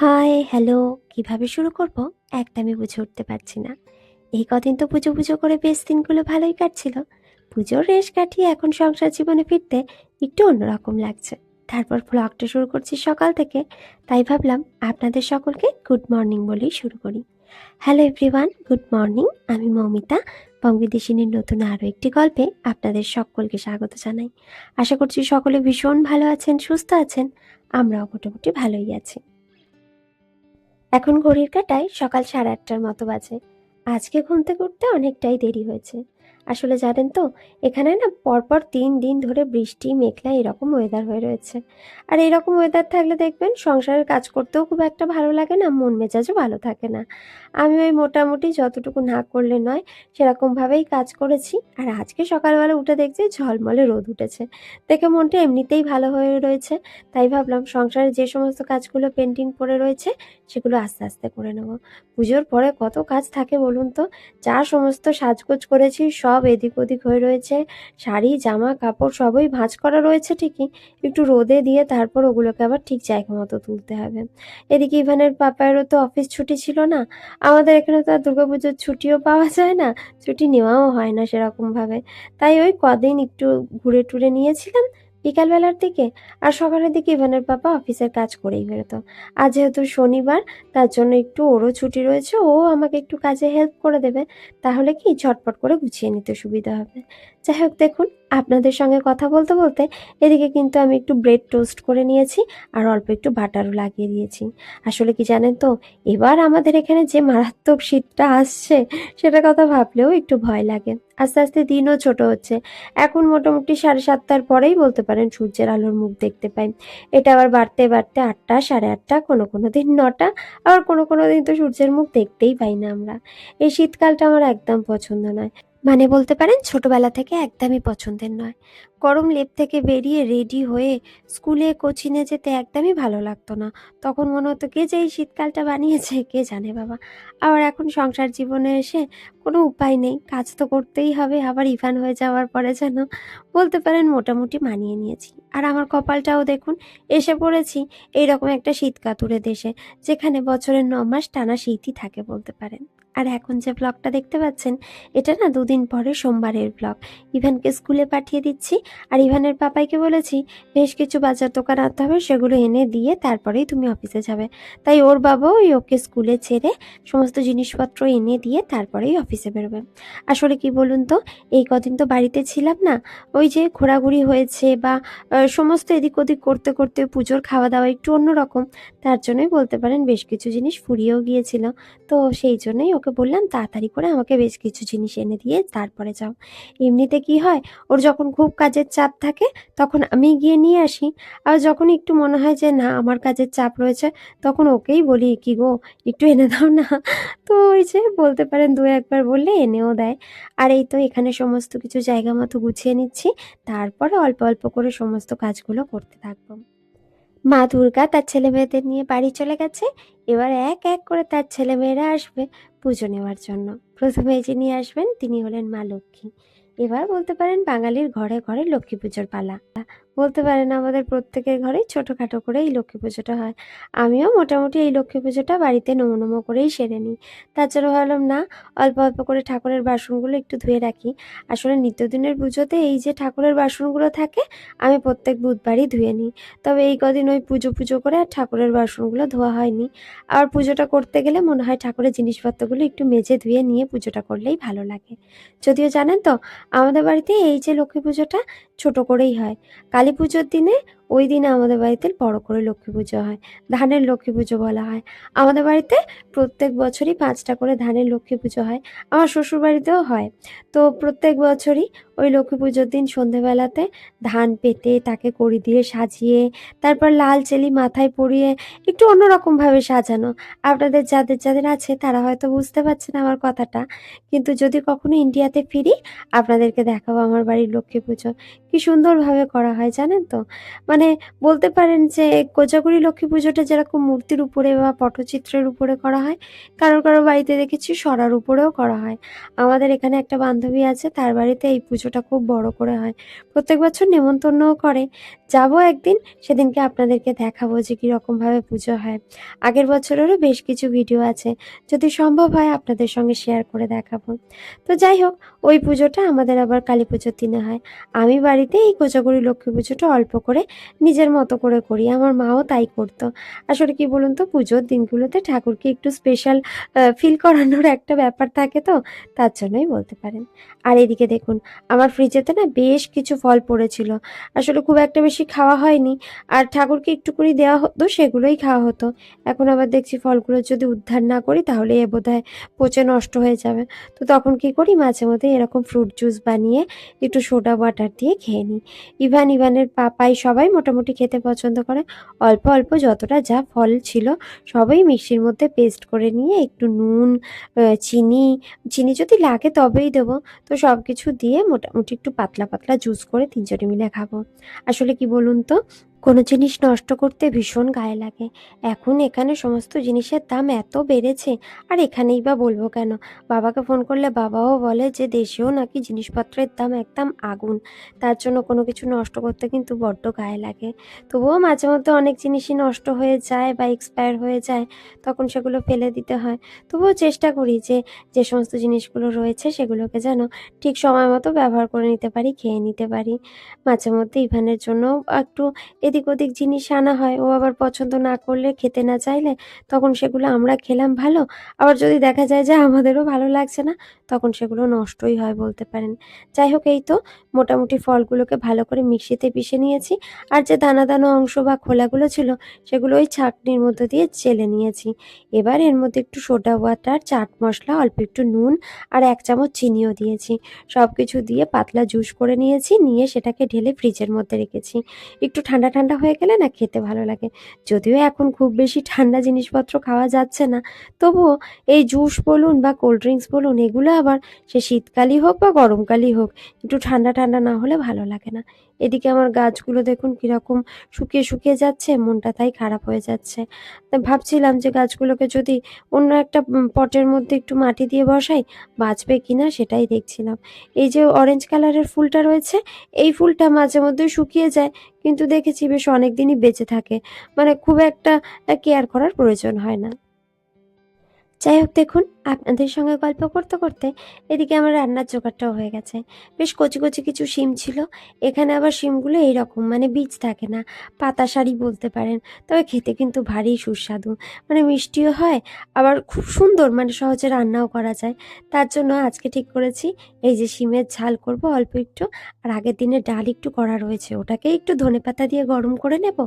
High, hello কীভাবে শুরু করব একদমই বুঝে উঠতে পারছি না। এই কদিন তো পুজো, পুজো করে বেশ দিনগুলো ভালোই কাটছিল। পুজোর রেশ কাটিয়ে এখন সংসার জীবনে ফিরতে একটু অন্যরকম লাগছে। তারপর ভ্লগটা শুরু করছি সকাল থেকে। তাই ভাবলাম আপনাদের সকলকে গুড মর্নিং বলেই শুরু করি। Hello everyone, good morning. আমি মৌমিতা। বংবিদেশিনীর নতুন আরও একটি গল্পে আপনাদের সকলকে স্বাগত জানাই। আশা করছি সকলে ভীষণ ভালো আছেন, সুস্থ আছেন। আমরাও মোটামুটি ভালোই আছি। এখন ঘড়ির কাটায় সকাল সাড়ে আটটার মতো বাজে। আজকে ঘুম ঘুরতে অনেকটাই দেরি হয়েছে। আসলে জানেন তো, এখানে না পরপর তিন দিন ধরে বৃষ্টি, মেঘলা এরকম ওয়েদার হয়ে রয়েছে। আর এরকম ওয়েদার থাকলে দেখবেন সংসারের কাজ করতেও খুব একটা ভালো লাগে না, মন মেজাজও ভালো থাকে না। আমি ওই মোটামুটি যতটুকু না করলে নয় সেরকমভাবেই কাজ করেছি। আর আজকে সকালবেলা উঠে দেখছি ঝলমলে রোদ উঠেছে। দেখে মনটা এমনিতেই ভালো হয়ে রয়েছে। তাই ভাবলাম সংসারে যে সমস্ত কাজগুলো পেন্টিং পড়ে রয়েছে, সেগুলো আস্তে আস্তে করে নেব। পুজোর পরে কত কাজ থাকে বলুন তো? যা সমস্ত সাজগোজ করেছি, সব এদিক ওদিক হয়ে রয়েছে। শাড়ি, জামা, কাপড় সবই ভাঁজ করা রয়েছে ঠিকই। একটু রোদে দিয়ে তারপর ওগুলোকে আবার ঠিক জায়গা মতো তুলতে হবে। এদিকে ইভানের পাপায়েরও তো অফিস ছুটি ছিল না। আমাদের এখানে তো আর দুর্গাপুজোর ছুটিও পাওয়া যায় না। ছুটি নেওয়াও হয় না সেরকমভাবে। তাই ওই কদিন একটু ঘুরে টুরে নিয়েছিলাম। বিকালবেলার দিকে আর সকালের দিকে ইভানের বাবা অফিসের কাজ করেই বেরোতো। আর যেহেতু শনিবার, তার জন্য একটু ওরও ছুটি রয়েছে, ও আমাকে একটু কাজে হেল্প করে দেবে। তাহলে কি ঝটপট করে গুছিয়ে নিতে সুবিধা হবে। যাই হোক, দেখুন আপনাদের সঙ্গে কথা বলতে বলতে এদিকে কিন্তু আমি একটু ব্রেড টোস্ট করে নিয়েছি আর অল্প একটু বাটারও লাগিয়ে দিয়েছি। আসলে কি জানেন তো, এবার আমাদের এখানে যে মারাত্মক শীতটা আসছে, সেটার কথা ভাবলেও একটু ভয় লাগে। আস্তে আস্তে দিনও ছোট হচ্ছে। এখন মোটামুটি সাড়ে সাতটার পরেই বলতে পারেন সূর্যের আলোর মুখ দেখতে পাই। এটা আবার বাড়তে বাড়তে আটটা, সাড়ে আটটা, কোনো কোনো দিন নটা, আবার কোনো কোনো দিন তো সূর্যের মুখ দেখতেই পাই না আমরা। এই শীতকালটা আমার একদম পছন্দ নয়। মানে বলতে পারেন ছোটবেলা থেকে একদমই পছন্দের নয়। গরম লেপ থেকে বেরিয়ে রেডি হয়ে স্কুলে কোচিংয়ে যেতে একদমই ভালো লাগতো না। তখন মনে হতো, কে যে এই শীতকালটা বানিয়েছে? কে জানে বাবা। আবার এখন সংসার জীবনে এসে কোনো উপায় নেই। কাজ তো করতেই হবে, আবার ইভান হয়ে যাওয়ার পরে যেন বলতে পারেন মোটামুটি মানিয়ে নিয়েছি। আর আমার কপালটাও দেখুন, এসে পড়েছি এইরকম একটা শীত কাতুরে দেশে, যেখানে বছরের ন মাস টানা শীতই থাকে বলতে পারেন। আর এখন যে ব্লগটা দেখতে পাচ্ছেন, এটা না দুদিন পরে সোমবারের ব্লগ। ইভানকে স্কুলে পাঠিয়ে দিচ্ছি আর ইভানের পাপাইকে বলেছি, বেশ কিছু বাজার দোকান আনতে হবে, সেগুলো এনে দিয়ে তারপরেই তুমি অফিসে যাবে। তাই ওর বাবা ওই ওকে স্কুলে ছেড়ে সমস্ত জিনিসপত্র এনে দিয়ে তারপরেই অফিসে বেরোবে। আসলে কি বলুন তো, এই কদিন তো বাড়িতে ছিলাম না, ওই যে ঘোরাঘুরি হয়েছে বা সমস্ত এদিক ওদিক করতে করতে পুজোর খাওয়া দাওয়া একটু অন্যরকম, তার জন্যই বলতে পারেন বেশ কিছু জিনিস ফুরিয়েও গিয়েছিল। তো সেই জন্যই ওকে বললাম, তাড়াতাড়ি করে আমাকে বেশ কিছু জিনিস এনে দিয়ে তারপরে যাও। এমনিতে কি হয়, ওর যখন খুব কাজের চাপ থাকে, তখন আমি গিয়ে নিয়ে আসি। আর যখন একটু মনে হয় যে, না, আমার কাজের চাপ রয়েছে, তখন ওকেই বলি, কি গো, একটু এনে দাও না। তো ওই যে বলতে পারেন, দু একবার বললে এনেও দেয়। আর এই তো এখানে সমস্ত কিছু জায়গা মতো গুছিয়ে নিচ্ছি। তারপরে অল্প অল্প করে সমস্ত কাজগুলো করতে থাকব। মা দুর্গা তার ছেলে মেয়েদের নিয়ে বাড়ি চলে গেছে। এবার এক এক করে তার ছেলে মেয়েরা আসবে পুজো নেওয়ার জন্য। প্রথমে যিনি আসবেন, তিনি হলেন মা লক্ষ্মী। এবার বলতে পারেন বাঙালির ঘরে ঘরে লক্ষ্মী পুজোর পালা। বলতে পারেন আমাদের প্রত্যেকের ঘরেই ছোটোখাটো করে এই লক্ষ্মী পুজোটা হয়। আমিও মোটামুটি এই লক্ষ্মী পুজোটা বাড়িতে নমো নমো করেই সেরে নিই। তাছাড়া ভাবলাম, না, অল্প অল্প করে ঠাকুরের বাসনগুলো একটু ধুয়ে রাখি। আসলে নিত্যদিনের পুজোতে এই যে ঠাকুরের বাসনগুলো থাকে, আমি প্রত্যেক বুধবারই ধুয়ে নিই। তবে এই কদিন ওই পুজো পুজো করে আর ঠাকুরের বাসনগুলো ধোয়া হয়নি। আর পুজোটা করতে গেলে মনে হয় ঠাকুরের জিনিসপত্রগুলো একটু মেজে ধুয়ে নিয়ে পুজোটা করলেই ভালো লাগে। যদিও জানেন তো, আমাদের বাড়িতে এই যে লক্ষ্মী পুজোটা ছোট করেই হয়। কালী পুজোর দিনে ওই দিনে আমাদের বাড়িতে বড় করে লক্ষ্মী পুজো হয়, ধানের লক্ষ্মী পুজো বলা হয়। আমাদের বাড়িতে প্রত্যেক বছরই পাঁচটা করে ধানের লক্ষ্মী পুজো হয়, আমার শ্বশুর বাড়িতেও হয়। তো প্রত্যেক বছরই ওই লক্ষ্মী পুজোর দিন সন্ধেবেলাতে ধান পেতে তাকে কড়ি দিয়ে সাজিয়ে, তারপর লাল চেলি মাথায় পরিয়ে একটু অন্যরকমভাবে সাজানো। আপনাদের যাদের যাদের আছে তারা হয়তো বুঝতে পারছেন আমার কথাটা, কিন্তু যদি কখনো ইন্ডিয়াতে ফিরি, আপনাদেরকে দেখাবো আমার বাড়ির লক্ষ্মী পুজো। কি সুন্দরভাবে করা হয় জানেন তো? মানে মানে বলতে পারেন যে কোজাগরি লক্ষ্মী পুজোটা যেরকম মূর্তির উপরে বা পটচিত্রের উপরে করা হয়, কারোর কারোর বাড়িতে দেখেছি সরার উপরেও করা হয়। আমাদের এখানে একটা বান্ধবী আছে, তার বাড়িতে এই পুজোটা খুব বড় করে হয়। প্রত্যেক বছর নেমন্তন্নও করে। যাব একদিন, সেদিনকে আপনাদেরকে দেখাবো যে কীরকমভাবে পুজো হয়। আগের বছরেরও বেশ কিছু ভিডিও আছে, যদি সম্ভব হয় আপনাদের সঙ্গে শেয়ার করে দেখাবো। তো যাই হোক, ওই পুজোটা আমাদের আবার কালী পুজোর দিনে হয়। আমি বাড়িতে এই কোজাগরি লক্ষ্মী পুজোটা অল্প করে নিজের মতো করে করি, আমার মাও তাই করতো। আসলে কি বলুন তো, পুজোর দিনগুলোতে ঠাকুরকে একটু স্পেশাল ফিল করানোর একটা ব্যাপার থাকে তো, তার জন্যই বলতে পারেন। আর এদিকে দেখুন, আমার ফ্রিজেতে না বেশ কিছু ফল পড়েছিল। আসলে খুব একটা বেশি খাওয়া হয়নি, আর ঠাকুরকে একটুকুনি দেওয়া হতো, সেগুলোই খাওয়া হতো। এখন আবার দেখছি ফলগুলো যদি উদ্ধার না করি, তাহলে এ বোধহয় পচে নষ্ট হয়ে যাবে। তো তখন কি করি, মাঝে মধ্যে এরকম ফ্রুট জুস বানিয়ে একটু সোডা ওয়াটার দিয়ে খেয়ে নিই। ইভান, ইভানের পাপাই সবাই মোটামুটি খেতে পছন্দ করে। অল্প অল্প যতটা যা ফল ছিল সবাই মিক্সির মধ্যে পেস্ট করে নিয়ে একটু নুন চিনি চিনি যদি লাগে তবেই দেবো। তো সব কিছু দিয়ে মোটামুটি একটু পাতলা পাতলা জুস করে তিনজনে মিলে খাব। আসলে কি বলুন তো? কোনো জিনিস নষ্ট করতে ভীষণ গায়ে লাগে। এখন এখানে সমস্ত জিনিসের দাম এত বেড়েছে, আর এখানেই বা বলব কেন? বাবাকে ফোন করলে বাবাও বলে যে দেশেও নাকি জিনিসপত্রের দাম একদম আগুন। তার জন্য কোনো কিছু নষ্ট করতে কিন্তু বড্ড গায়ে লাগে। তবুও মাঝে মধ্যে অনেক জিনিসই নষ্ট হয়ে যায় বা এক্সপায়ার হয়ে যায়, তখন সেগুলো ফেলে দিতে হয়। তবুও চেষ্টা করি যে যে সমস্ত জিনিসগুলো রয়েছে সেগুলোকে যেন ঠিক সময় মতো ব্যবহার করে নিতে পারি, খেয়ে নিতে পারি। মাঝে মধ্যে ইভানের জন্য একটু এদিক ওদিক জিনিস আনা হয়, ও আবার পছন্দ না করলে, খেতে না চাইলে, তখন সেগুলো আমরা খেলাম ভালো। আবার যদি দেখা যায় যে আমাদেরও ভালো লাগছে না, তখন সেগুলো নষ্টই হয় বলতে পারেন। যাই হোক, এই তো মোটামুটি ফলগুলোকে ভালো করে মিক্সিতে পিষে নিয়েছি। আর যে দানা দানা অংশ বা খোলাগুলো ছিল, সেগুলো ওই ছাঁকনির মধ্যে দিয়ে চেলে নিয়েছি। এবার এর মধ্যে একটু সোডা ওয়াটার চাট মশলা, অল্প একটু নুন আর এক চামচ চিনিও দিয়েছি। সব কিছু দিয়ে পাতলা জুস করে নিয়েছি, নিয়ে সেটাকে ঢেলে ফ্রিজের মধ্যে রেখেছি। একটু ঠান্ডা ঠান্ডা হয়ে গেলে না খেতে ভালো লাগে। যদিও এখন খুব বেশি ঠান্ডা জিনিসপত্র খাওয়া যাচ্ছে না, তবুও এই জুস বলুন বা কোল্ড ড্রিঙ্কস বলুন, এগুলো আবার সে শীতকালই হোক বা গরমকালই হোক, একটু ঠান্ডা ঠান্ডা না হলে ভালো লাগে না। এদিকে আমার গাছগুলো দেখুন কীরকম শুকিয়ে শুকিয়ে যাচ্ছে, মনটা তাই খারাপ হয়ে যাচ্ছে। ভাবছিলাম যে গাছগুলোকে যদি অন্য একটা পটের মধ্যে একটু মাটি দিয়ে বসাই, বাঁচবে কি না সেটাই দেখছিলাম। এই যে অরেঞ্জ কালারের ফুলটা রয়েছে, এই ফুলটা মাঝে মধ্যে শুকিয়ে যায় কিন্তু দেখেছি বেশ অনেক দিনই বেঁচে থাকে। মানে খুব একটা কেয়ার করার প্রয়োজন হয় না। যাই হোক দেখুন, আপনাদের সঙ্গে গল্প করতে করতে এদিকে আমার রান্নার জোগাড়টাও হয়ে গেছে। বেশ কচি কচি কিছু শিম ছিল, এখানে আবার শিমগুলো এইরকম মানে বীজ থাকে না, পাতা শাড়ি বলতে পারেন, তবে খেতে কিন্তু ভারী সুস্বাদু। মানে মিষ্টিও হয়, আবার খুব সুন্দর মানে সহজে রান্নাও করা যায়। তার জন্য আজকে ঠিক করেছি, এই যে শিমের ঝাল করব অল্প একটু, আর আগের দিনে ডাল একটু করা রয়েছে, ওটাকে একটু ধনেপাতা দিয়ে গরম করে নেব,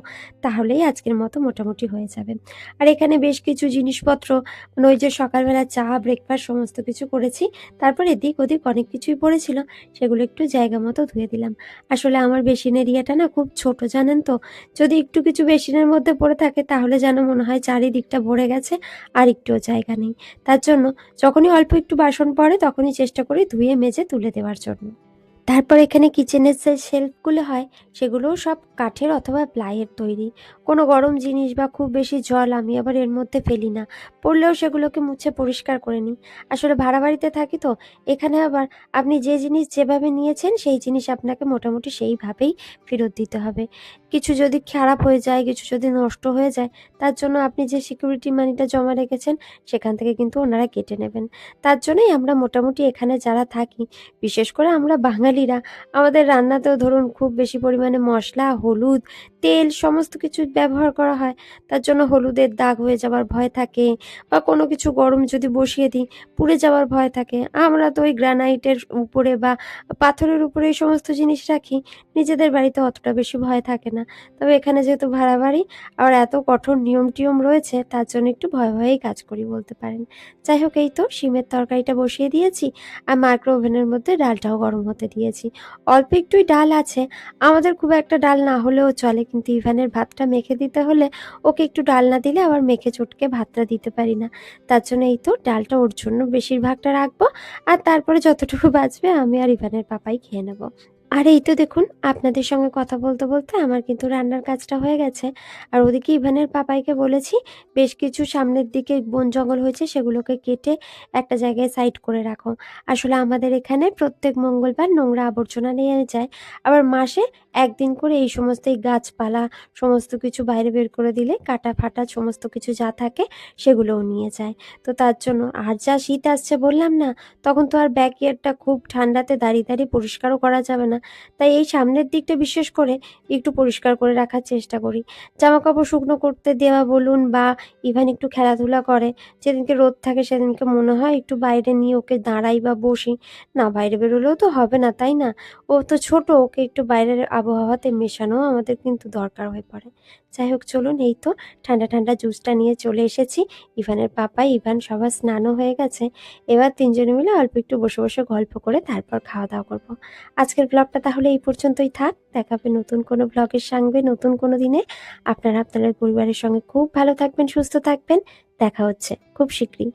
তাহলেই আজকের মতো মোটামুটি হয়ে যাবে। আর এখানে বেশ কিছু জিনিসপত্র মানে ওই যে সকালবেলা চা ব্রেকফাস্ট সমস্ত কিছু করেছি, তারপর এদিক ওদিক অনেক কিছুই পড়েছিল, সেগুলো একটু জায়গা মতো ধুয়ে দিলাম। আসলে আমার বেসিন এরিয়াটা না খুব ছোট, জানেন তো? যদি একটু কিছু বেসিনের মধ্যে পড়ে থাকে, তাহলে যেন মনে হয় চারিদিকটা ভরে গেছে আর একটুও জায়গা নেই। তার জন্য যখনই অল্প একটু বাসন পড়ে, তখনই চেষ্টা করি ধুয়ে, মেজে তুলে দেওয়ার জন্য। তারপর এখানে কিচেনের যে শেলফগুলো হয়, সেগুলোও সব কাঠের অথবা প্লাইয়ের তৈরি। কোনো গরম জিনিস বা খুব বেশি জল আমি আবার এর মধ্যে ফেলি না। পড়লেও সেগুলোকে মুছে পরিষ্কার করে নিই। আসলে ভাড়া বাড়িতে থাকি তো, এখানে আবার আপনি যে জিনিস যেভাবে নিয়েছেন, সেই জিনিস আপনাকে মোটামুটি সেইভাবেই ফেরত দিতে হবে। কিছু যদি খারাপ হয়ে যায়, কিছু যদি নষ্ট হয়ে যায়, তার জন্য আপনি যে সিকিউরিটি মানিটা জমা রেখেছেন, সেখান থেকে কিন্তু ওনারা কেটে নেবেন। তার জন্যই আমরা মোটামুটি এখানে যারা থাকি, বিশেষ করে আমরা বাঙালিরা। আমাদের রান্নাতেও ধরুন খুব বেশি পরিমাণে মশলা হলুদ তেল সমস্ত কিছু ব্যবহার করা হয়। তার জন্য হলুদের দাগ হয়ে যাওয়ার ভয় থাকে বা কোনো কিছু গরম যদি বসিয়ে দিই, পুড়ে যাওয়ার ভয় থাকে। আমরা তো ওই গ্রানাইটের উপরে বা পাথরের উপরে এই সমস্ত জিনিস রাখি, নিজেদের বাড়িতে অতটা বেশি ভয় থাকে না। তবে এখানে যেহেতু ভাড়া বাড়ি আবার এত কঠোর নিয়ম টিয়ম রয়েছে, তার জন্য একটু ভয় ভয়েই কাজ করি বলতে পারেন। যাই হোক, এই তো শিমের তরকারিটা বসিয়ে দিয়েছি আর মাইক্রো ওভেনের মধ্যে ডালটাও গরম হতে দিয়েছি। অল্প একটুই ডাল আছে, আমাদের খুব একটা ডাল না হলেও চলে কিন্তু ইভানের ভাতটা মেখে দিতে হলে ওকে একটু ডাল না দিলে আবার মেখে চটকে ভাতটা দিতে পারি না। তার জন্য এই তো ডালটা ওর জন্য বেশিরভাগটা রাখব আর তারপরে যতটুকু বাঁচবে আমি আর ইভানের পাপাই খেয়ে নেব। আর, এই তো দেখুন, আপনাদের সঙ্গে কথা বলতে বলতে আমার কিন্তু রান্নার কাজটা হয়ে গেছে। আর ওদিকে ইভানের পাপাইকে বলেছি, বেশ কিছু সামনের দিকে বন জঙ্গল হয়েছে, সেগুলোকে কেটে একটা জায়গায় সাইড করে রাখো। আসলে আমাদের এখানে প্রত্যেক মঙ্গলবার নোংরা আবর্জনা নিয়ে যায়। আবার মাসে একদিন করে এই সমস্ত এই গাছপালা, সমস্ত কিছু বাইরে বের করে দিলে, কাটা ফাটা সমস্ত কিছু যা থাকে, সেগুলোও নিয়ে যায়। তো তার জন্য আর যা শীত আসছে বললাম না, তখন তো আর ব্যাকইয়ার্ডটা খুব ঠান্ডাতে দাঁড়িয়ে দাঁড়িয়ে পরিষ্কারও করা যাবে না। তাই এই সামনের দিকটা বিশেষ করে একটু পরিষ্কার করে রাখার চেষ্টা করি। জামা কাপড় শুকনো করতে দেওয়া বলুন বা ইভেন একটু খেলাধুলা করে, যেদিনকে রোদ থাকে সেদিনকে মনে হয় একটু বাইরে নিয়ে ওকে দাঁড়াই বা বসি। না, বাইরে বেরোলেও তো হবে না, তাই না? ও তো ছোট, ওকে একটু বাইরের আবহাওয়াতে মেশানো আমাদের কিন্তু দরকার হয়ে পড়ে। যাই হোক, চলুন এই তো ঠান্ডা ঠান্ডা জুসটা নিয়ে চলে এসেছি। ইভানের পাপাই ইভান সবার স্নানও হয়ে গেছে। এবার তিনজনে মিলে অল্প একটু বসে বসে গল্প করে তারপর খাওয়া দাওয়া করব। আজকের ব্লগটা তাহলে এই পর্যন্তই থাক। দেখা হবে নতুন কোনো ব্লগের সঙ্গে নতুন কোনো দিনে। আপনারা আপনাদের পরিবারের সঙ্গে খুব ভালো থাকবেন, সুস্থ থাকবেন। দেখা হচ্ছে খুব শীঘ্রই।